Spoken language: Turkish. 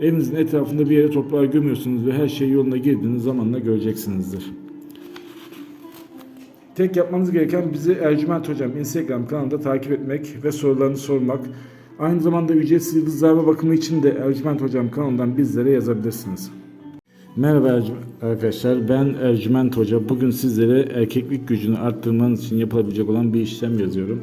evinizin etrafında bir yere toprağa gömüyorsunuz ve her şey yoluna girdiğiniz zamanla göreceksinizdir. Tek yapmanız gereken bizi Ercüment Hocam Instagram kanalında takip etmek ve sorularını sormak. Aynı zamanda ücretsiz yıldızlarma bakımı için de Ercüment Hocam kanalından bizlere yazabilirsiniz. Merhaba arkadaşlar ben Ercüment Hoca. Bugün sizlere erkeklik gücünü arttırmanız için yapılabilecek olan bir işlem yazıyorum.